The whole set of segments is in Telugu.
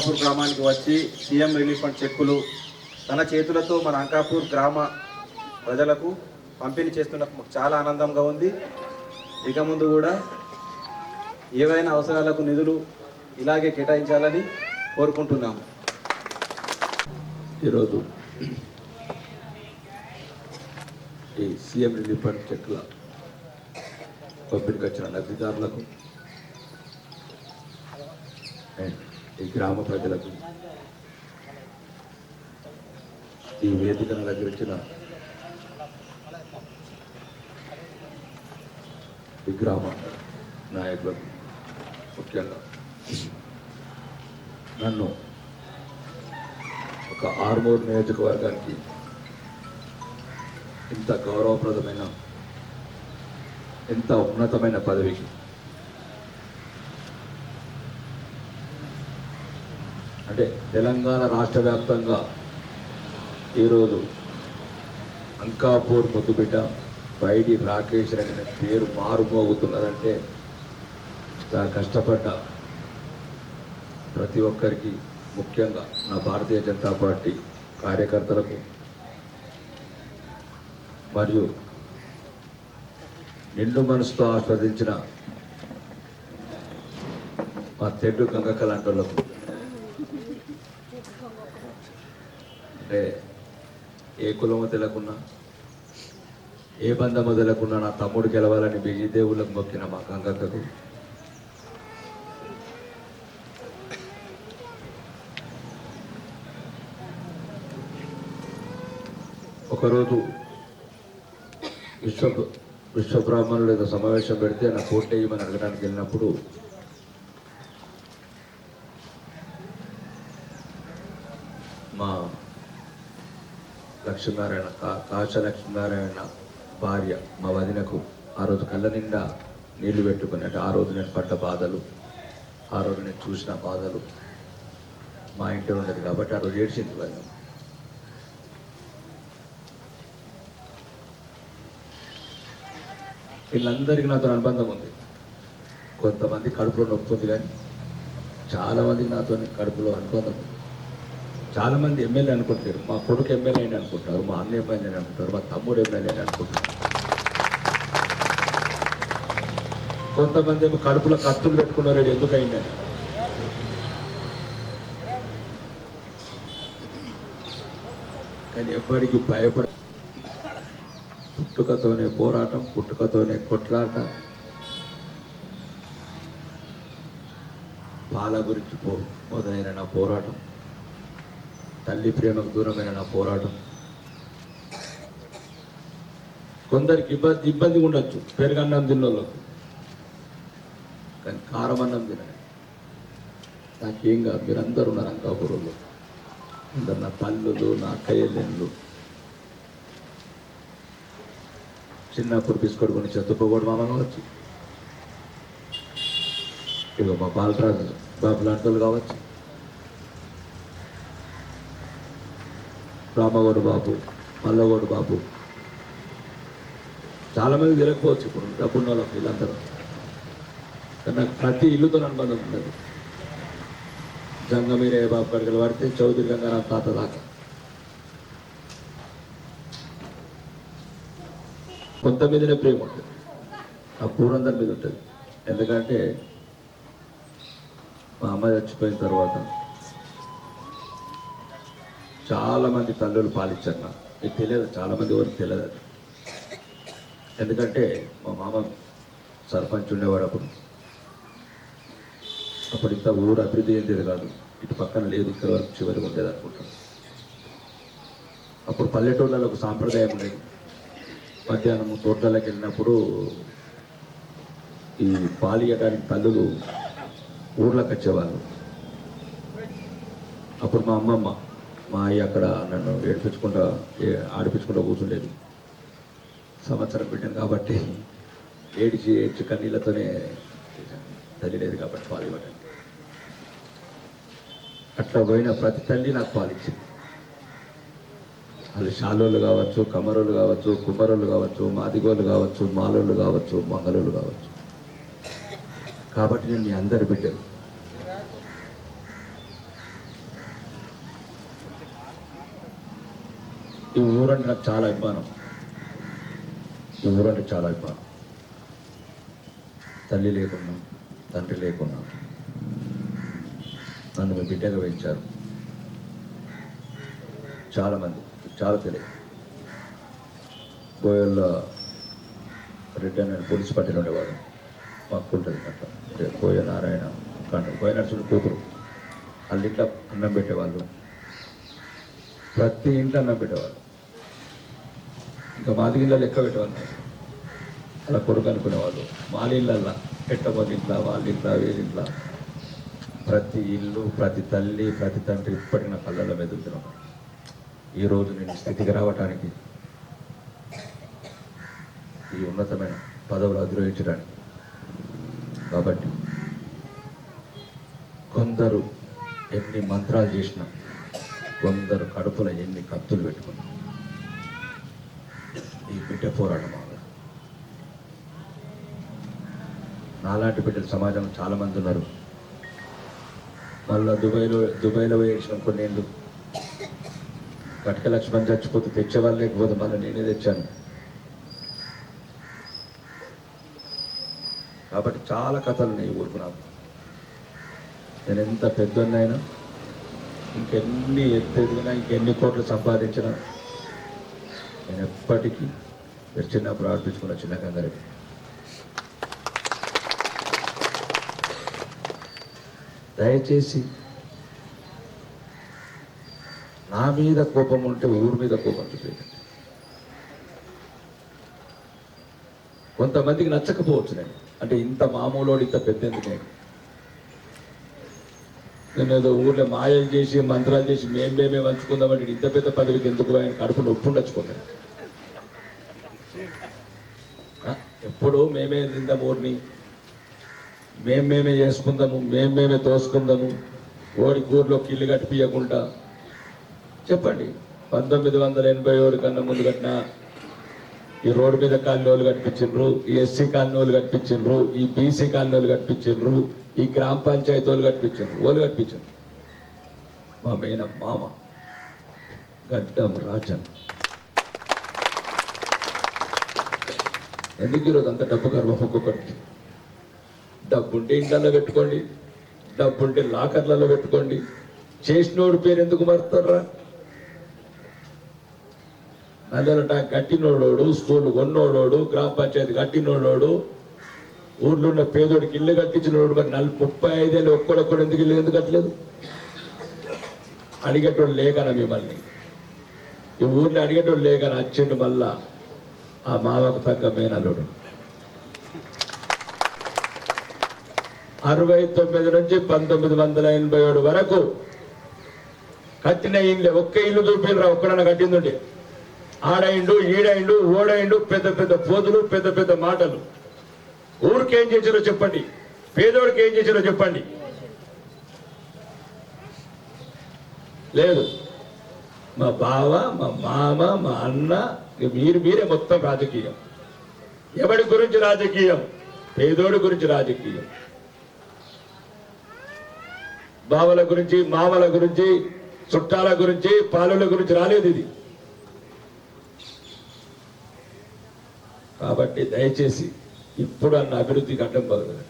అంకాపూర్ గ్రామానికి వచ్చి సీఎం రిలీఫ్ ఫండ్ చెక్కులు తన చేతులతో మన అంకాపూర్ గ్రామ ప్రజలకు పంపిణీ చేస్తున్నందుకు మాకు చాలా ఆనందంగా ఉంది. ఇక ముందు కూడా ఏవైనా అవసరాలకు నిధులు ఇలాగే కేటాయించాలని కోరుకుంటున్నాము ఈరోజు ఈ సీఎం రిలీఫ్ ఫండ్ చెక్కుల పంపిణీకి వచ్చిన లబ్ధిదారులకు అండ్ ఈ గ్రామ ప్రజలకు ఈ వేదికను అలంకరించిన ఈ గ్రామ నాయకులకు ముఖ్యంగా నన్ను ఒక ఆర్మూర్ నియోజకవర్గానికి ఇంత గౌరవప్రదమైన ఎంత ఉన్నతమైన పదవికి అంటే తెలంగాణ రాష్ట్ర వ్యాప్తంగా ఈరోజు అంకాపూర్ ముద్దుబిడ్డ బయటి రాకేష్ అనే పేరు మారుమోగుతున్నదంటే చాలా కష్టపడ్డ ప్రతి ఒక్కరికి ముఖ్యంగా నా భారతీయ జనతా పార్టీ కార్యకర్తలకు మరియు నిండు మనసుతో ఆస్వాదించిన మా తెడ్డు గంగక్క వాళ్ళకు అంటే ఏ కులము తెలకున్నా ఏ బంధము తెలకున్నా నా తమ్ముడు గెలవాలని బిజీ దేవుళ్ళకు మొక్కిన మా గంగక్కకు. ఒకరోజు విశ్వ విశ్వబ్రాహ్మణులు ఏదో సమావేశం పెడితే నా కోర్టు వేయమని అడగడానికి వెళ్ళినప్పుడు మా లక్ష్మీనారాయణ కా కాశ లక్ష్మీనారాయణ భార్య మా వదినకు ఆ రోజు కళ్ళ నిండా నీళ్ళు పెట్టుకుని అంటే ఆ రోజు నేను పడ్డ బాధలు ఆ రోజు నేను చూసిన బాధలు మా ఇంట్లో ఉండేది కాబట్టి ఆ రోజు ఏడ్చింది వదిన వీళ్ళందరికీ నాతో అనుబంధం ఉంది. కొంతమంది కడుపులో నొప్పి ఉంది కానీ చాలామంది నాతో కడుపులో అనుబంధం ఉంది. చాలా మంది ఎమ్మెల్యే అనుకుంటారు. మా కొడుకు ఎమ్మెల్యే అని అనుకుంటారు. మా అన్న ఎమ్మెల్యే అని అనుకుంటారు. మా తమ్ముడు ఎమ్మెల్యే అని అనుకుంటారు. కొంతమంది ఏమో కడుపులో కత్తులు పెట్టుకున్నారు. ఎందుకు అయిందని కానీ ఎవరికి భయపడ పుట్టుకతోనే పోరాటం పుట్టుకతోనే కొట్లాట. పాల గురించి పో మొదలైన నా పోరాటం. తల్లి ప్రేమకు దూరమైన నా పోరాటం. కొందరికి ఇబ్బంది ఇబ్బంది ఉండొచ్చు పెరుగన్నం తిన్నోళ్ళకు. కానీ కారం అన్నం తినండి నాకేం కాదు మీరందరూ ఉన్నారు అంకాపురంలో. అందరు నా పళ్ళు నా అక్కయ్యలు చిన్నప్పుడు బిస్కెట్ కొని చదువుకోకూడదు మామ కావచ్చు. ఇక మా బాలరాజు బాబు లాంటి వాళ్ళు కావచ్చు. రామగౌడు బాబు మల్లగౌడు బాబు. చాలా మంది ఇప్పుడు డబ్బున్న వాళ్ళకి వీళ్ళందరూ. కానీ నాకు ప్రతి ఇల్లుతో అనుబంధం ఉండదు. జంగమీరే బాబు కడికలు పడితే చౌదరి గంగారాం తాత దాకా. కొంత మీదనే ప్రేమ ఉంటుంది. ఆ పూరందరి మీద ఉంటుంది. ఎందుకంటే మా అమ్మ చచ్చిపోయిన తర్వాత చాలా మంది తల్లులు పాలించారు నాకు. మీకు తెలియదు చాలామంది వరకు తెలియదు అది. ఎందుకంటే మా మామ సర్పంచ్ ఉండేవాడు అప్పుడు. అప్పుడు ఇంత ఊరు అభివృద్ధి చెందేది కాదు. ఇటు పక్కన లేదు ఇక్కడ వరకు చివరికి ఉండేది అనుకుంటాను అప్పుడు పల్లెటూళ్ళలో ఒక సాంప్రదాయం లేదు మధ్యాహ్నం తోటలకు వెళ్ళినప్పుడు ఈ పాలియడానికి తల్లులు ఊర్లోకి వచ్చేవాళ్ళు. అప్పుడు మా అమ్మమ్మ మా అయ్య అక్కడ నన్ను ఏడిపించుకుంటా ఏ- ఆడిపించుకుంటా కూర్చుండేది. సంవత్సరం పెట్టాను కాబట్టి ఏడిచి ఏడ్చి కన్నీళ్ళతోనే తల్లి కాబట్టి పాలు ఇవ్వడానికి అట్లా పోయిన ప్రతి తల్లి నాకు పాలిచ్చింది వాళ్ళు షాలోళ్ళు కావచ్చు కమరోళ్ళు కావచ్చు కుమరోళ్ళు కావచ్చు మాదిగోళ్ళు కావచ్చు మాలోళ్ళు కావచ్చు మంగళోళ్ళు కావచ్చు. కాబట్టి నేను మీ అందరి బిడ్డలు ఈ ఊరంటే నాకు చాలా అభిమానం. ఈ ఊరంటే చాలా అభిమానం. తల్లి లేకున్నా తండ్రి లేకున్నా నన్ను మీ బిడ్డగా పెంచారు చాలామంది చాలా తెలియదు. గోయల్లో రెడ్డి అని పోలీస్ పార్టీలో ఉండేవాడు. మాకు ఉంటుంది అట్లా. కోయ నారాయణ కానీ కోయ నరసింహ కూతురు. వాళ్ళ ఇంట్లో అన్నం పెట్టేవాళ్ళు. ప్రతి ఇంట్లో అన్నం పెట్టేవాళ్ళు. ఇంకా మాది లెక్క పెట్టేవాళ్ళు. అలా కొడుకు అనుకునేవాళ్ళు. వాళ్ళ ఇళ్ళల్లో పెట్టబోని ఇంట్లో వాళ్ళ ఇంట్లో వీళ్ళ ఇంట్లో. ప్రతి ఇల్లు ప్రతి తల్లి ప్రతి తండ్రి ఇప్పటిన నా కళ్ళలో మెదులుతున్నాం ఈరోజు నేను స్థితికి రావటానికి ఈ ఉన్నతమైన పదవులు అధిరోహించడానికి. కాబట్టి కొందరు ఎన్ని మంత్రాలు చేసినా కొందరు కడుపులో ఎన్ని కత్తులు పెట్టుకున్నాం ఈ బిడ్డ పోరాటం నాలాంటి బిడ్డలు సమాజంలో చాలా మంది ఉన్నారు. మళ్ళీ దుబాయ్లో దుబాయ్లో వేసిన కొన్ని కటక లక్ష్మణ్ చచ్చిపోతే తెచ్చేవాళ్ళు లేకపోతే మళ్ళీ నేనే తెచ్చాను. కాబట్టి చాలా కథలు ఉన్నాయి ఊరుకు నాకు. నేను ఎంత పెద్దన్నైనా ఇంకెన్ని ఎత్తు ఇంకెన్ని కోట్లు సంపాదించినా నేను ఎప్పటికీ మీరు చిన్నప్పుడు ఆడిపించుకున్న చిన్న దయచేసి నా మీద కోపం ఉంటే ఊరి మీద కోపం చూపించండి. కొంతమందికి నచ్చకపోవచ్చు నేను. అంటే ఇంత మామూలోడు ఇంత పెద్ద ఎందుకు నేను? నేను ఏదో ఊర్లో మాయలు చేసి మంత్రాలు చేసి మేం మేమే వంచుకుందామంటే ఇంత పెద్ద పదవికి ఎందుకు ఆయన కడుపు నొప్పి ఉండొచ్చుకున్నాను ఎప్పుడు మేమే తిందాం ఊరిని. మేం మేమే చేసుకుందాము మేం మేమే తోసుకుందాము ఓడి ఊర్లో కిల్లు కట్టిపియకుండా చెప్పండి పంతొమ్మిది వందల ఎనభై ఏడు కన్నా ముందు కట్టిన ఈ రోడ్డు మీద కాలనీలు కట్టించిండ్రు ఈ ఎస్సీ కాలనీలు కట్టించిండ్రు ఈ బీసీ కాలనీలు కట్టించిండ్రు ఈ గ్రామ పంచాయతీ వాళ్ళు కట్టించిండ్రు వాళ్ళు కట్టించిండ్రు మా మేన మామ గడ్డం రాజన్ ఎందుకు ఈరోజు అంత డబ్బు గర్వం ఒక్కొక్కటి. డబ్బు ఉంటే ఇంట్లో పెట్టుకోండి డబ్బు ఉంటే లాకర్లలో పెట్టుకోండి. చేసినోడు పేరు ఎందుకు మారుతారా నల్లట కట్టినోడోడు స్కూల్ కొన్నోడోడు గ్రామ పంచాయతీ కట్టినోడోడు ఊర్లో ఉన్న పేదోడికి ఇల్లు కట్టించినోడు మరి నలభై ముప్పై ఐదేళ్ళు ఒక్కడొక్కడు ఎందుకు ఇల్లు ఎందుకు కట్టలేదు? అడిగేటోడు లేకనా మిమ్మల్ని? ఈ ఊర్లో అడిగేటోడు లేకనా? వచ్చిండు మళ్ళా. ఆ మావకు తగ్గ మేనల్లుడు. అరవై తొమ్మిది నుంచి పంతొమ్మిది వందల ఎనభై ఏడు వరకు కట్టిన ఇల్లు ఒక్క ఇల్లు చూపిరా ఒక్కడన్నా కట్టిందండి ఆడైండు ఈడైండు ఓడైండు పెద్ద పెద్ద పోతులు పెద్ద పెద్ద మాటలు. ఊరికి ఏం చెప్పండి. పేదోడికి ఏం చేసారో చెప్పండి. లేదు. మా బావ మా మామ మా అన్న మీరు మీరే మొత్తం రాజకీయం. ఎవడి గురించి రాజకీయం? పేదోడి గురించి రాజకీయం. బావల గురించి మామల గురించి చుట్టాల గురించి పాలుల గురించి రాలేదు ఇది. కాబట్టి దయచేసి ఇప్పుడు అన్న అభివృద్ధికి అడ్డం పగలదు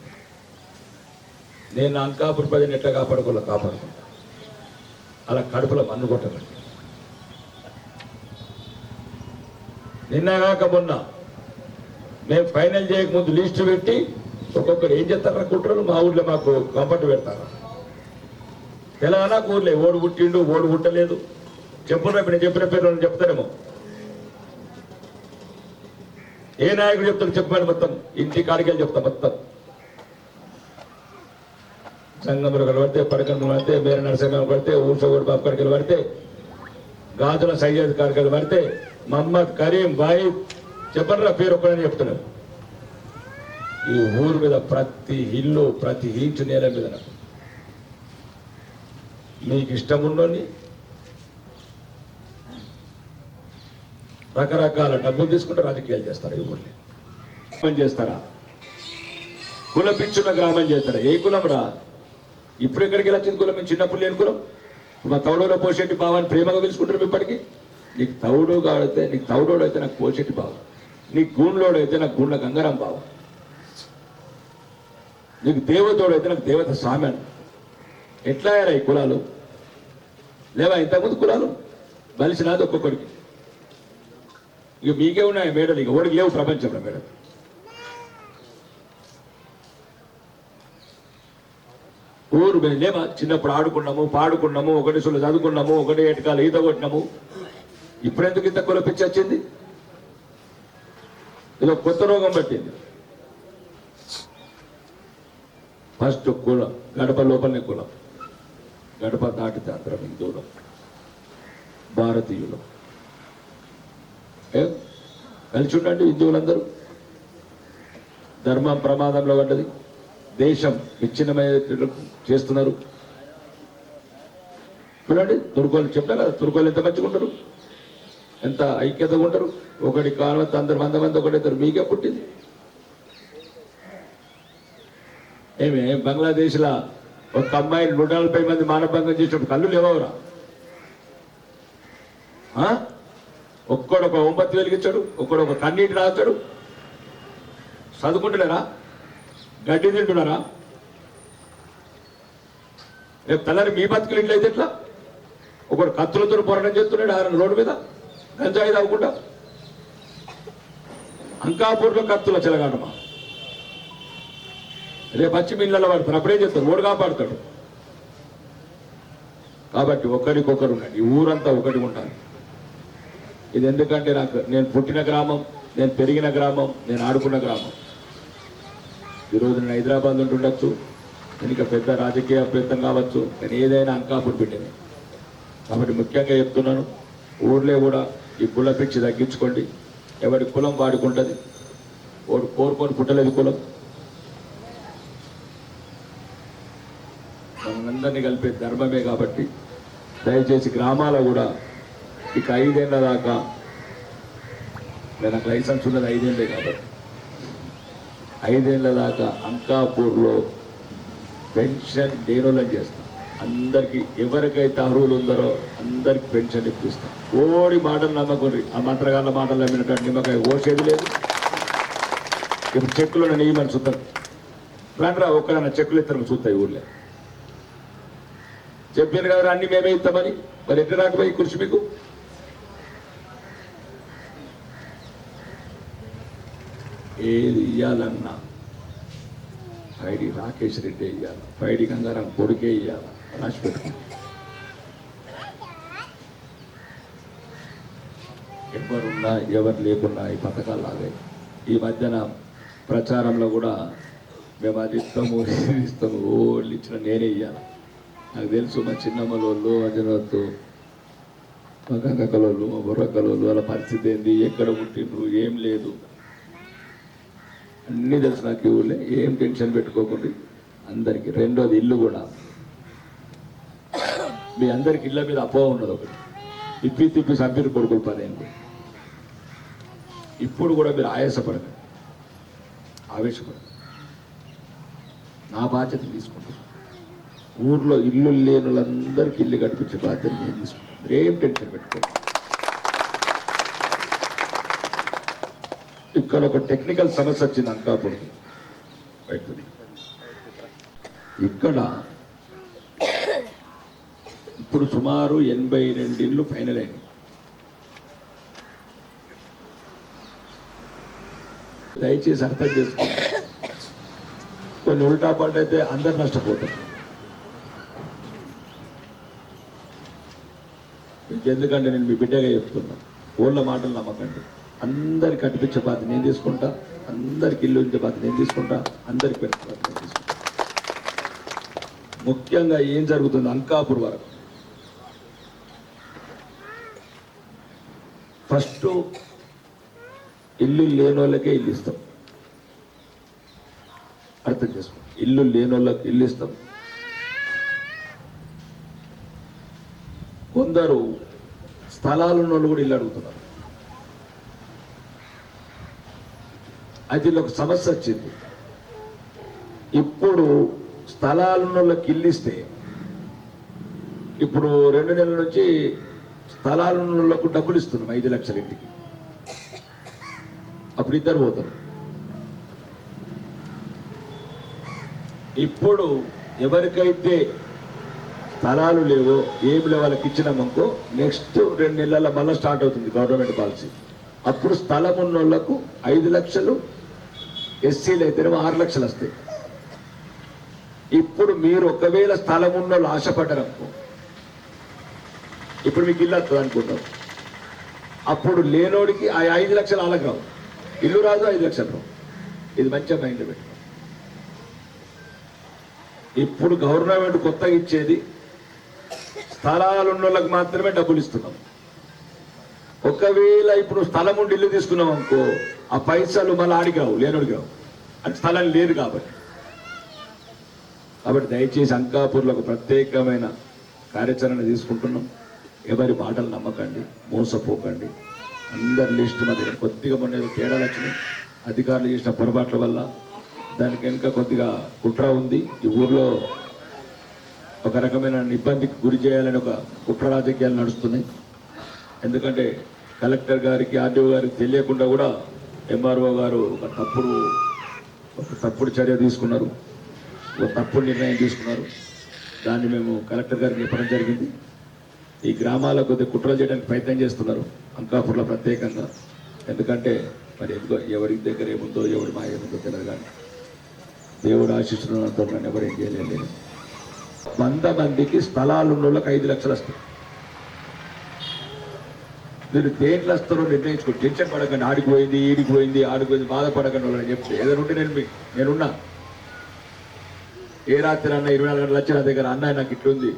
నేను అంకాపురి ప్రజలు ఎట్లా కాపాడుకోలే కాపాడుకుంటా. అలా కడుపులో మన్ను కొట్టకండి. నిన్నగాక మొన్న మేము ఫైనల్ చేయకముందు లిస్టు పెట్టి ఒక్కొక్కరు ఏం చేస్తారా కుట్రలు మా ఊర్లో మాకు కంఫర్ట్ పెడతారు. తెలంగాణ ఊర్లే ఓడు పుట్టిండు ఓడు పుట్టలేదు. చెప్పు రేపు నేను చెప్పిన పేరు చెప్తారేమో చెప్తానేమో. ఏ నాయకుడు చెప్తాడు చెప్పాడు మొత్తం. ఇంటి కాడికెళ్ళి చెప్తా మొత్తం. సంగములు కనబడితే పడకండు పడితే మేర నరసింహ పడితే ఊసగూడు బాబు కాడికి పడితే గాజుల సయ్యద్ కాడికి పడితే మహమ్మద్ కరీం బాయి చెప్పనరా పేరు ఒకడని చెప్తున్నారు. ఈ ఊరు మీద ప్రతి ఇల్లు ప్రతి ఇంటి నేల మీద మీకు ఇష్టం ఉన్నోని రకరకాల డబ్బులు తీసుకుంటే రాజకీయాలు చేస్తారు ఈ ఊళ్ళో గ్రామం చేస్తారా? కుల పిచ్చున్న గ్రామం చేస్తారా? ఏ కులం రా? ఇప్పుడు ఎక్కడికి వెళ్ళి వచ్చింది కులం? మేము చిన్నప్పుడు లేని కులం. మా తౌడలో పోసేటి బావాన్ని ప్రేమగా పిలుచుకుంటారు ఇప్పటికి. నీకు తౌడు కాడితే నీకు తౌడోడు అయితే నాకు పోసేటి బావ. నీకు గూండ్లోడు అయితే నాకు గూండ్ల గంగారం బావ. నీకు దేవతోడు అయితే నాకు దేవత స్వామి అని ఎట్లా అయ్యారా ఈ కులాలు? లేవా ఇంతకుముందు కులాలు? బలిసినాది ఒక్కొక్కడికి. ఇక మీకే ఉన్నాయి మేడలు ఇక ఓడికి లేవు ప్రపంచంలో మేడలు. ఊరు మేము లేమా? చిన్నప్పుడు ఆడుకున్నాము పాడుకున్నాము ఒకటి సులు చదువుకున్నాము ఒకటి ఎటకాలు ఈత కొట్టినాము. ఇప్పుడెందుకు ఇంత కుల పిచ్చి వచ్చింది? ఇది కొత్త రోగం పట్టింది. ఫస్ట్ కులం గడప లోపలనే కులం. గడప దాటితే అందరం హిందువులం భారతీయులం. ఏ? కలిసి ఉండండి హిందువులందరూ. ధర్మం ప్రమాదంలో పడ్డది. దేశం విచ్ఛిన్నమైన చేస్తున్నారు. చూడండి తుర్కోలు చెప్పారు కదా తుర్కోలు ఎంత మంచిగా ఉంటారు ఎంత ఐక్యతగా ఉంటారు? ఒకటి కాలం అందరు వంద మంది ఒకటి మీకే పుట్టింది. ఏమి బంగ్లాదేశ్లో ఒక అమ్మాయి నూట నలభై మంది మానభంగం చేసినప్పుడు కళ్ళు లేవరా ఒక్కడు ఒక ఒంబత్తి వెలిగించాడు ఒక్కడు ఒక కన్నీటి రాస్తాడు చదువుకుంటున్నారా? గడ్డి తింటున్నారా? రేపు తెల్లారి మీ బతుకులు ఇట్లయితే ఎట్లా? ఒకడు కత్తులతో పోరాటం చేస్తున్నాడు ఆయన రోడ్డు మీద. గంజాయి తాగకుండా అంకాపూర్లో కత్తుల చెలగాటమా? రేపు వచ్చి మీ ఇళ్ళలో పడతారు అప్పుడే చేస్తారు ఓడు కాపాడుతాడు. కాబట్టి ఒకరికొకరు ఉండండి. ఈ ఊరంతా ఒకటి ఉండాలి. ఇది ఎందుకంటే నాకు నేను పుట్టిన గ్రామం నేను పెరిగిన గ్రామం నేను ఆడుకున్న గ్రామం. ఈరోజు నేను హైదరాబాద్ ఉంటుండొచ్చు నేను ఇక పెద్ద రాజకీయ ప్రయత్నం కావచ్చు. నేను ఏదైనా అంకాపూర్ పెట్టింది కాబట్టి ముఖ్యంగా చెప్తున్నాను ఊర్లే కూడా ఈ కుల పిచ్చి తగ్గించుకోండి. ఎవరి కులం వాడుకుంటుంది? వాడు కోరుకొని పుట్టలేదు కులం. మనందరినీ కలిపే ధర్మమే కాబట్టి దయచేసి గ్రామాల కూడా ఇక ఐదేళ్ళ దాకా నేను నాకు లైసెన్స్ ఉన్నది ఐదేళ్ళే కాబట్టి. ఐదేళ్ళ దాకా అంకాపూర్లో పెన్షన్ దేనులం చేస్తాం. అందరికి ఎవరికైతే అర్హులు ఉందరో అందరికి పెన్షన్ ఇప్పిస్తాం. ఓడి మాటలు నమ్మకూరి ఆ మంత్రగాళ్ళ మాటలు నమ్మినటువంటి నిమ్మకాయ ఓసేది లేదు. ఇప్పుడు చెక్కులు నియమని చూద్దాం రండి రా ఒక్కడన్నా చెక్కులు ఇస్తారు చూస్తాయి ఊళ్ళో చెప్పాను కదా అన్ని మేమే ఇస్తామని. మరి ఎట్లా రాకపోయి కృషి మీకు? ఏది ఇయ్యాలన్నా? పైడి రాకేష్ రెడ్డి ఇయ్యాలి. పైడి గంగారాం కొడుకే ఇయ్యాలి. రాసి ఎవరున్నా ఎవరు లేకున్నా ఈ పథకాలు లాగాయి ఈ మధ్యన ప్రచారంలో కూడా మేము అది ఇస్తాము ఇది ఇస్తాము ఓళ్ళు ఇచ్చిన నేనే ఇయ్యాలి. నాకు తెలుసు మా చిన్నమ్మలోళ్ళు అజనవత్తు మా గంగకలోళ్ళు మా బుర్రకలోళ్ళు వాళ్ళ పరిస్థితి ఏంది ఎక్కడ పుట్టిండ్రు ఏం లేదు. అన్నీ తెలుసు నాకు ఈ ఏం టెన్షన్ పెట్టుకోకండి. అందరికి రెండోది ఇల్లు కూడా. మీ అందరికి ఇళ్ళ మీద అపోహ ఉన్నది ఒకటి. తిప్పి తిప్పి సభ్యులు కొడుకులు పదేంటి ఇప్పుడు కూడా మీరు ఆయాసపడకండి. ఆవేశపడదు నా బాధ్యత తీసుకుంటాను. ఊర్లో ఇల్లు లేని వాళ్ళందరికీ ఇల్లు కట్టించే బాధ్యత నేను తీసుకుంటాను. ఏం టెన్షన్ పెట్టుకోండి ఇక్కడ ఒక టెక్నికల్ సమస్య వచ్చింది అంకాపూర్ బయటది ఇక్కడ ఇప్పుడు సుమారు ఎనభై రెండు ఇండ్లు ఫైనల్ అయినాయి. దయచేసి అర్థం చేసుకోండి. కొన్ని ఉల్టా పడ్డ అయితే అందరు నష్టపోతారు. ఎందుకంటే నేను మీ బిడ్డగా చెప్తున్నా. ఊళ్ళ మాటలు నమ్మకండి. అందరికి కట్టిపించే బాధ్యత నేను తీసుకుంటా. అందరికి ఇల్లు ఉంచే బాధ్యత నేను తీసుకుంటా. అందరికి పెట్టే బాధ్యత నేను తీసుకుంటా. ముఖ్యంగా ఏం జరుగుతుంది అంకాపూర్ వరకు. ఫస్ట్ ఇల్లు లేని వాళ్ళకే ఇల్లు ఇస్తాం. అర్థం చేసుకో ఇల్లు లేని వాళ్ళకి ఇల్లు ఇస్తాం. కొందరు స్థలాలు ఉన్న వాళ్ళు కూడా ఇల్లు అడుగుతున్నారు. అది ఒక సమస్య వచ్చింది. ఇప్పుడు స్థలాలు ఉన్న వాళ్ళకి ఇల్లు ఇస్తే ఇప్పుడు రెండు నెలల నుంచి స్థలాలు ఉన్న వాళ్ళకు డబ్బులు ఇస్తున్నాం ఐదు లక్షల ఇంటికి. అప్పుడు ఇద్దరు పోతారు. ఇప్పుడు ఎవరికైతే స్థలాలు లేవో ఏమి లేవో వాళ్ళకి ఇచ్చినామనుకో నెక్స్ట్ రెండు నెలల మళ్ళీ స్టార్ట్ అవుతుంది గవర్నమెంట్ పాలసీ. అప్పుడు స్థలం ఉన్న వాళ్ళకు ఐదు లక్షలు ఎస్సీలు అయితేనేమో ఆరు లక్షలు వస్తాయి. ఇప్పుడు మీరు ఒకవేళ స్థలం ఉన్న వాళ్ళు ఆశపడ్డారనుకో ఇప్పుడు మీకు ఇల్లు వస్తుంది అనుకుంటాం అప్పుడు లేనోడికి ఆ ఐదు లక్షలు వాళ్ళకి ఇల్లు రాదు ఐదు లక్షలు రావు. ఇది మంచిగా మైండ్ పెట్టుకో. ఇప్పుడు గవర్నమెంట్ కొత్తగా ఇచ్చేది స్థలాలు ఉన్నోళ్ళకి మాత్రమే డబ్బులు ఇస్తున్నాం. ఒకవేళ ఇప్పుడు స్థలం ఉండి ఇల్లు తీసుకున్నాం అనుకో ఆ పైసలు మళ్ళీ ఆడికి రావు అది స్థలం లేదు కాబట్టి. కాబట్టి దయచేసి అంకాపూర్లో ఒక ప్రత్యేకమైన కార్యాచరణ తీసుకుంటున్నాం. ఎవరి మాటలు నమ్మకండి మోసపోకండి. అందరి లిస్టు మా దగ్గర కొద్దిగా మొన్న తేడా తేడాలు వచ్చినాయి. అధికారులు చేసిన పొరపాట్ల వల్ల దానికి వెనుక కొద్దిగా కుట్ర ఉంది. ఈ ఊర్లో ఒక రకమైన ఇబ్బందికి గురి చేయాలని ఒక కుట్ర రాజకీయాలు నడుస్తున్నాయి. ఎందుకంటే కలెక్టర్ గారికి ఆర్డీఓ గారికి తెలియకుండా కూడా ఎంఆర్ఓ గారు ఒక తప్పుడు ఒక తప్పుడు చర్య తీసుకున్నారు. ఒక తప్పుడు నిర్ణయం తీసుకున్నారు. దాన్ని మేము కలెక్టర్ గారికి చెప్పడం జరిగింది. ఈ గ్రామాల కొద్దిగా కుట్రలు చేయడానికి ప్రయత్నం చేస్తున్నారు. అంకాపూర్లో ప్రత్యేకంగా. ఎందుకంటే మరి ఎందుకో ఎవరి దగ్గర ఏముందో ఎవరి మా ఏముందో తెలియదు కానీ దేవుడు ఆశిస్తున్నంత నన్ను ఎవరేం చేయలేదు వంద మందికి స్థలాలు ఉన్న వాళ్ళకి ఐదు లక్షలు వస్తాయి. మీరు దేంట్లో వస్తారో నిర్ణయించుకో టెన్షన్ పడకండి ఆడికి పోయింది ఈడికి పోయింది ఆడికి పోయింది బాధపడకండి వాళ్ళని చెప్తే ఏదైనా ఉంటే నేను నేనున్నా. ఏ రాత్రి అన్న ఇరవై నాలుగు గంటలు వచ్చి నా దగ్గర అన్న నాకు ఇట్లుంది.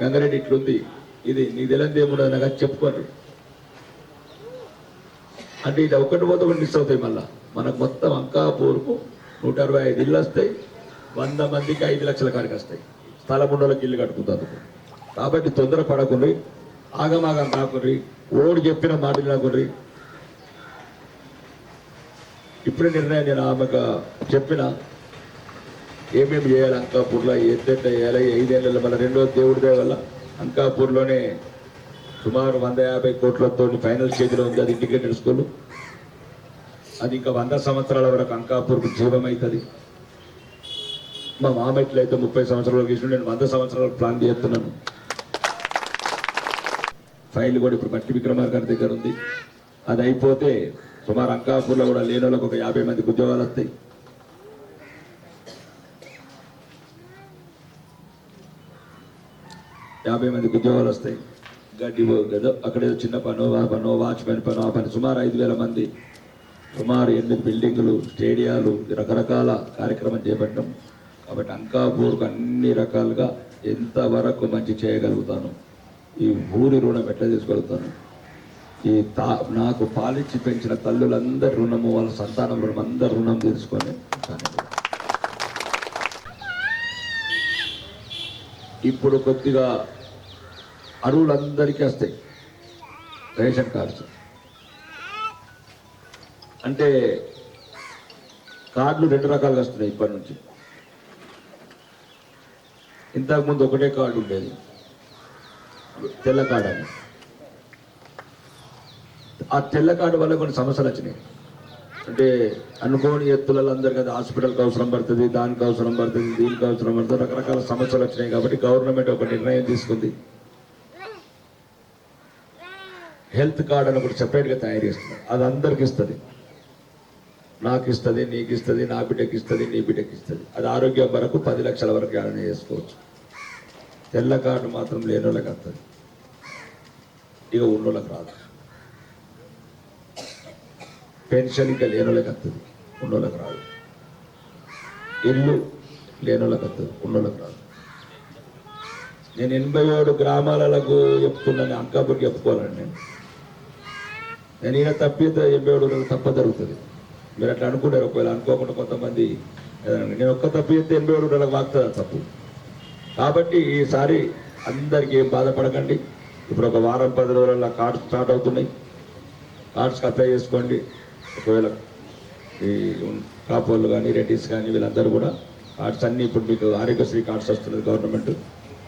గంగారెడ్డి ఇట్లుంది ఇది నీకు తెలియదు ఏముండదు అనగా చెప్పుకోండి. అంటే ఇది ఒకటి పోతే ఒకటి మిస్ అవుతాయి మళ్ళా. మనకు మొత్తం అంకాపూర్కు నూట అరవై ఐదు ఇల్లు వస్తాయి. వంద మందికి ఐదు లక్షల కాడికి వస్తాయి. స్థలం ఉండోళ్ళకి ఇల్లు కట్టుకుంటారు. కాబట్టి తొందర పడకుండ్రి ఆగమాగం కాకుండ్రి ఓడి చెప్పిన మాట కాకుండ్రి ఇప్పుడే నిర్ణయం నేను ఆమెకు చెప్పిన. ఏమేమి చేయాలి? అంకాపూర్లో ఎంతెంత చేయాలి ఐదేళ్ళ మళ్ళీ రెండో దేవుడి వల్ల అంకాపూర్లోనే సుమారు వంద యాభై కోట్లతో ఫైనల్ స్టేజ్లో ఉంది. అది ఇంటిగ్రేటెడ్ స్కూల్. అది ఇంకా వంద సంవత్సరాల వరకు అంకాపూర్కు జీవమవుతుంది మా మామెట్లు అయితే ముప్పై సంవత్సరాలకు ఇచ్చిన నేను వంద సంవత్సరాలు ప్లాన్ చేస్తున్నాను. ఫైల్ కూడా ఇప్పుడు మట్టి విక్రమార్ గారి దగ్గర ఉంది. అది అయిపోతే సుమారు అంకాపూర్లో కూడా లేని ఒక యాభై మందికి ఉద్యోగాలు వస్తాయి. యాభై మందికి ఉద్యోగాలు వస్తాయి. గడ్డి గదో అక్కడ ఏదో చిన్న పనో ఆ పనో వాచ్మెన్ పనో ఆ పని సుమారు ఐదు వేల మంది. సుమారు ఎనిమిది బిల్డింగులు స్టేడియాలు రకరకాల కార్యక్రమం చేపట్టడం కాబట్టి అంకాపూర్కు అన్ని రకాలుగా ఎంతవరకు మంచి చేయగలుగుతాను? ఈ ఊరి రుణం ఎట్లా తీసుకోగలుగుతాను? ఈ తా నాకు పాలిచ్చి పెంచిన తల్లులందరి రుణము వాళ్ళ సంతానం రుణం అందరి రుణం తీసుకొని ఇప్పుడు కొద్దిగా అరువులందరికీ వస్తాయి. Ration cards. అంటే కార్డులు రెండు రకాలుగా వస్తున్నాయి ఇప్పటి నుంచి. ఇంతకుముందు ఒకటే కార్డు ఉండేది. తెల్ల కార్డు అని. ఆ తెల్ల కార్డు వల్ల కొన్ని సమస్యలు వచ్చినాయి. అంటే అనుకోని ఎత్తులలో అందరికీ కదా హాస్పిటల్కి అవసరం పడుతుంది దానికి అవసరం పడుతుంది దీనికి అవసరం పడుతుంది రకరకాల సమస్యలు వచ్చినాయి కాబట్టి గవర్నమెంట్ ఒక నిర్ణయం తీసుకుంది. హెల్త్ కార్డ్ అని ఒకటి సెపరేట్గా తయారు చేస్తున్నారు అది అందరికి ఇస్తుంది. నాకు ఇస్తుంది నీకు ఇస్తుంది నా బిడ్డకి ఇస్తుంది నీ బిడ్డకి ఇస్తుంది. అది ఆరోగ్యం వరకు పది లక్షల వరకు ఏమైనా చేసుకోవచ్చు. తెల్ల కార్డు మాత్రం లేని వాళ్ళకి వస్తుంది. ఇక ఉన్నోళ్ళకి రాదు. పెన్షన్ ఇంకా లేని వాళ్ళకి వస్తుంది. ఉన్నోళ్ళకి రాదు. ఇల్లు లేని వాళ్ళకి వస్తుంది. ఉన్నోళ్ళకి రాదు. నేను ఎనభై ఏడు గ్రామాలకు చెప్తున్నాను. అంకాపూర్కి చెప్పుకోవాలండి నేను. నేను ఇక తప్పితే ఎనభై ఏడు తప్ప జరుగుతుంది. మీరు అట్లా అనుకుంటారు. ఒకవేళ అనుకోకుండా కొంతమంది నేను ఒక్క తప్పు చేస్తే ఎనభై ఏడు రోజులకు వాగుతుంది తప్పు. కాబట్టి ఈసారి అందరికీ ఏం బాధపడకండి. ఇప్పుడు ఒక వారం పది రోజుల కార్డ్స్ స్టార్ట్ అవుతున్నాయి. కార్డ్స్కి అప్లై చేసుకోండి. ఒకవేళ ఈ కాపోళ్ళు కానీ రెడ్డిస్ కానీ వీళ్ళందరూ కూడా కార్డ్స్ అన్నీ ఇప్పుడు మీకు ఆరోగ్యశ్రీ కార్డ్స్ వస్తున్నది గవర్నమెంట్.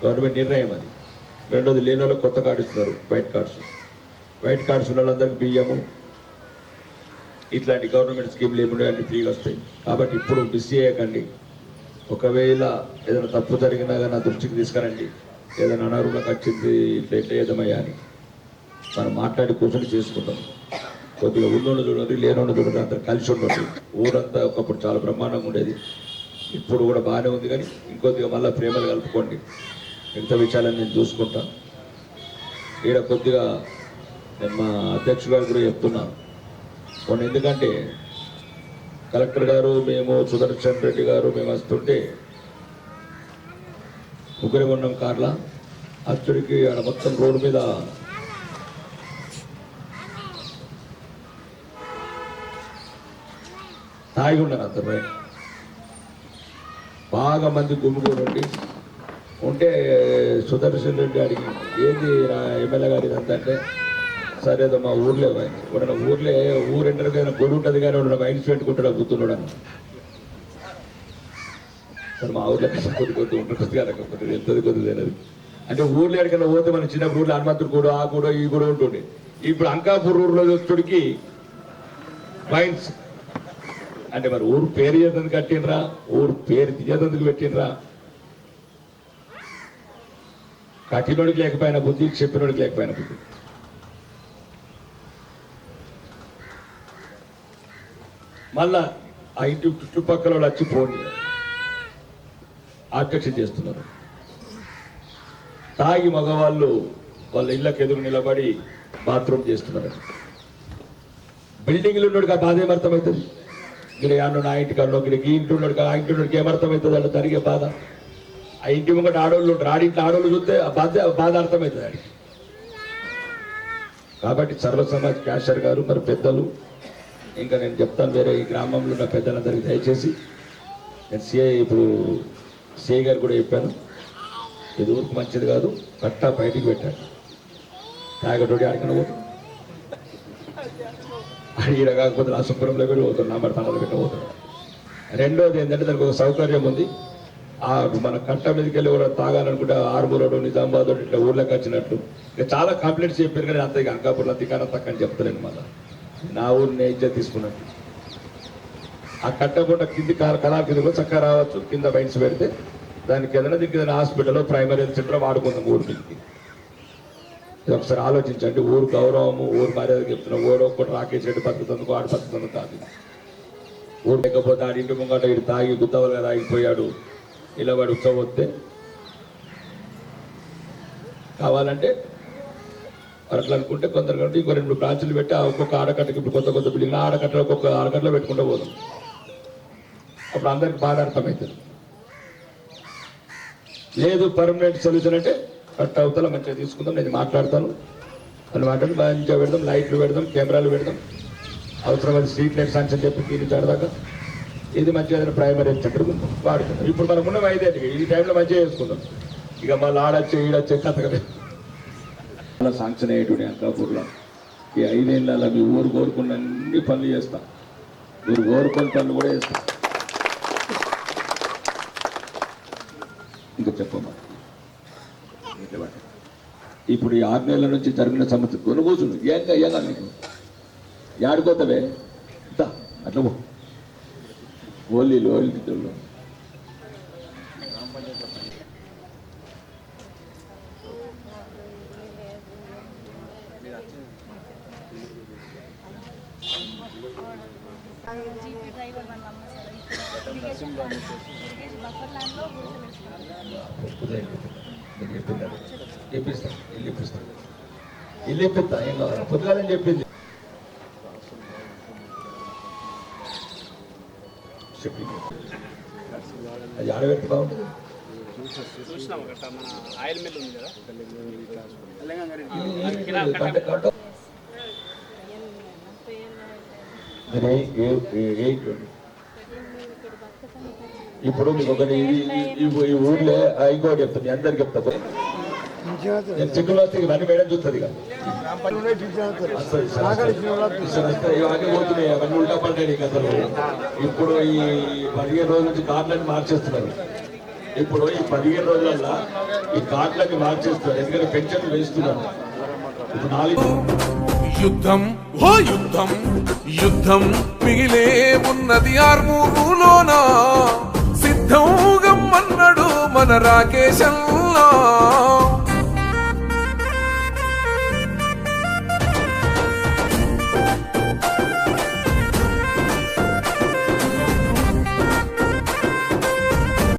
గవర్నమెంట్ నిర్ణయం అది. రెండోది లేని వాళ్ళకి కొత్త కార్డు ఇస్తున్నారు వైట్ కార్డ్స్. వైట్ కార్డ్స్ ఉన్న వాళ్ళందరికీ బియ్యము. ఇట్లాంటి గవర్నమెంట్ స్కీమ్లు ఏమి అన్ని ఫ్రీగా వస్తాయి. కాబట్టి ఇప్పుడు మిస్ చేయకండి. ఒకవేళ ఏదైనా తప్పు జరిగినా కానీ నా దృష్టికి తీసుకురండి. ఏదైనా అనారోగ్యం వచ్చింది ఇట్లా ఎట్లా ఏదమయ్యా అని. మనం మాట్లాడి కూర్చొని చేసుకుంటాం. కొద్దిగా ఉన్నోళ్ళు చూడండి లేనోళ్ళు చూడండి అందరు కలిసి ఉండండి. ఊరంతా ఒకప్పుడు చాలా బ్రహ్మాండంగా ఉండేది. ఇప్పుడు కూడా బాగానే ఉంది కానీ ఇంకొద్దిగా మళ్ళీ ప్రేమలు కలుపుకోండి. మిగతా విషయాలను నేను చూసుకుంటాను ఈడ కొద్దిగా నేను మా అధ్యక్షుడు గారు కూడా చెప్తున్నాను కొన్ని ఎందుకంటే కలెక్టర్ గారు మేము సుదర్శన్ రెడ్డి గారు మేము వస్తుంటే ముగ్గురు ఉన్నాం కార్ల అచ్చుడికి ఆడ మొత్తం రోడ్డు మీద తాగి ఉన్నారు అంత బాగా మంది గుమ్మిగూడండి ఉండి ఉంటే సుదర్శన్ రెడ్డి అడిగి ఏంది ఎమ్మెల్యే గారు ఇదంతా అంటే సరే ఏదో మా ఊర్లో వైన్ ఇప్పుడు ఊర్లో కానీ గొడవ ఉంటుంది కానీ వాడు మైండ్స్ పెట్టుకుంటాడు గుర్తున్నాడు అని సరే మా ఊర్లో కొద్ది కొద్ది ఉంటుంది కొద్దిగా కొద్దిగా ఎంతది కొద్దిగా తెలియదు. అంటే ఊర్లో ఎక్కడికైనా పోతే మన చిన్న ఊర్లో హనుమంతుడు కూడా ఆ కూడా ఈ కూడా ఉంటుండే. ఇప్పుడు అంకాపూర్ ఊర్లో చూస్తుడికి మైండ్స్. అంటే మరి ఊరు పేరు చేతందుకు కట్టినరా ఊరు పేరు తీయదందుకు పెట్టినరా కట్టినోడికి లేకపోయినా బుద్ధి చెప్పినోడికి లేకపోయినా బుద్ధి. మళ్ళా ఆ ఇంటి చుట్టుపక్కల వాళ్ళు వచ్చి ఫోన్ ఆకర్షణ చేస్తున్నారు. తాగి మగవాళ్ళు వాళ్ళ ఇళ్ళకి ఎదురు నిలబడి బాత్రూమ్ చేస్తున్నారు. బిల్డింగ్లు ఉన్నాడు కదా బాధ ఏమర్థమవుతుంది? ఇక్కడ అన్న నా ఇంటికి అన్న ఇక్కడ ఈ ఇంటి ఉన్నాడు ఆ ఇంటి ఉన్నాడు ఏమర్థమవుతుంది అంటే జరిగే బాధ. ఆ ఇంటి ముంగట ఆడోళ్ళు ఉంటారు ఆడింట్లో ఆడోళ్ళు చూస్తే ఆ బాధ బాధ అర్థమవుతుంది ఆడికి. కాబట్టి సర్వ సమాజ్ క్యాషర్ గారు మరి పెద్దలు ఇంకా నేను చెప్తాను వేరే ఈ గ్రామంలో ఉన్న పెద్దలందరికీ దయచేసి. నేను సిఐ ఇప్పుడు సిఐ గారు కూడా చెప్పాను. ఇది ఊరికి మంచిది కాదు కట్టా బయటికి పెట్టాను తాగటోడి ఆడికన పోతాడు అడిగిన కాకపోతే నా శుభ్రంలో కూడా పోతాడు నా తనలో పెట్టి పోతాడు రెండోది ఏంటంటే దానికి ఒక సౌకర్యం ఉంది. ఆ మన కట్ట మీదకి వెళ్ళి కూడా తాగాలనుకుంటే ఆరుమూలడు నిజామాబాద్ ఇట్లా ఊర్లోకి వచ్చినట్టు. ఇక చాలా కంప్లైంట్స్ చెప్పారు కానీ అంత ఇక అంకాపూర్లో అధికారం తక్కువ అని చెప్తలేను మళ్ళీ. నా ఊరిని ఇజ్జత్ తీసుకున్నట్టు ఆ కట్టకుండా కింది కళా కింద కూడా చక్కగా రావచ్చు. కింద బైన్స్ పెడితే దానికి ఏదైనా దీనికి హాస్పిటల్లో ప్రైమరీ హెల్త్ సెంటర్ వాడుకుందాం ఊరి దీనికి ఇది ఒకసారి ఆలోచించండి. ఊరు గౌరవము ఊరు మర్యాద చెప్తున్నాం. ఊరు ఒక్కటి రాకేష్ రెడ్డి బతుకుతుందుకు ఆడు బతుకుతుంది కాదు. ఊరు లేకపోతే ఆడి ఇంటి ముంగట ఇటు తాగి గుత్తవలుగా తాగిపోయాడు ఇలా వాడు ఉత్సవస్తే కావాలంటే మరి అట్లా అనుకుంటే కొందరు కంటే ఇంకో రెండు బ్రాంచులు పెట్టి ఆ ఒక్కొక్క ఆడకట్టకి ఇప్పుడు కొత్త కొత్త బిల్డింగ్ ఆడకట్టలు ఒక్కొక్క ఆడకట్టలో పెట్టుకుంటూ పోదాం. అప్పుడు అందరికి బాగా అర్థమవుతుంది. లేదు పర్మనెంట్ సొల్యూషన్ అంటే కట్ అవుతా మంచిగా తీసుకుందాం నేను మాట్లాడతాను. అని మాట్లాడి మంచిగా పెడదాం లైట్లు పెడదాం కెమెరాలు పెడదాం. అవసరమైన స్ట్రీట్ లైట్ సాంక్షన్ చెప్పి తీర్చాడదాకా ఇది మంచిగా ఏదైనా ప్రైమరీ సెంటర్ వాడుకుందాం. ఇప్పుడు మనకున్న ఉన్న ఈ టైంలో మంచిగా చేసుకుందాం. ఇక మళ్ళీ ఆడొచ్చే ఈడొచ్చే కథ అలా శాంక్షన్ అయ్యేటువంటి అంకాపూర్లో ఈ ఐదేళ్ళలో మీ ఊరు కోరుకున్న అన్ని పనులు చేస్తాం. మీరు కోరుకున్న పనులు కూడా చేస్తాం. ఇంకా చెప్పమ్మా. ఇప్పుడు ఈ ఆరు నెలల నుంచి జరిగిన సమస్య కొనుగోసుడు ఏం ఏంగా నీకు? యాడిపోతావే అట్లా ఓలీ లోయల్ ఇల్లు ఏం కాదు. పొద్దుగాలని చెప్పింది. అది ఆడబెట్టి బాగుంటుంది. ఆయిల్ మిల్ ఉంది కదా ఇప్పుడు మీకు ఒకటి ఈ- ఊర్లో ఇంకోటి చెప్తాను మీ అందరికి చెప్తా. ఇవన్నీ పోతున్నాయి అవన్నీ ఉల్టా పడ్డాయి ఇప్పుడు ఈ పదిహేను రోజుల నుంచి కార్డులన్నీ మార్చేస్తున్నారు. ఇప్పుడు ఈ పదిహేను రోజులల్లో ఈ కార్డులన్నీ మార్చేస్తున్నారు. ఎందుకంటే పెన్షన్లు వేస్తున్నారు. ఇప్పుడు నాలుగు యుద్ధం ఓ యుద్ధం యుద్ధం మిగిలే ఉన్నది ఆర్మూరులోనా? సిద్ధం గమ్మన్నాడు మన రాకేశల్లా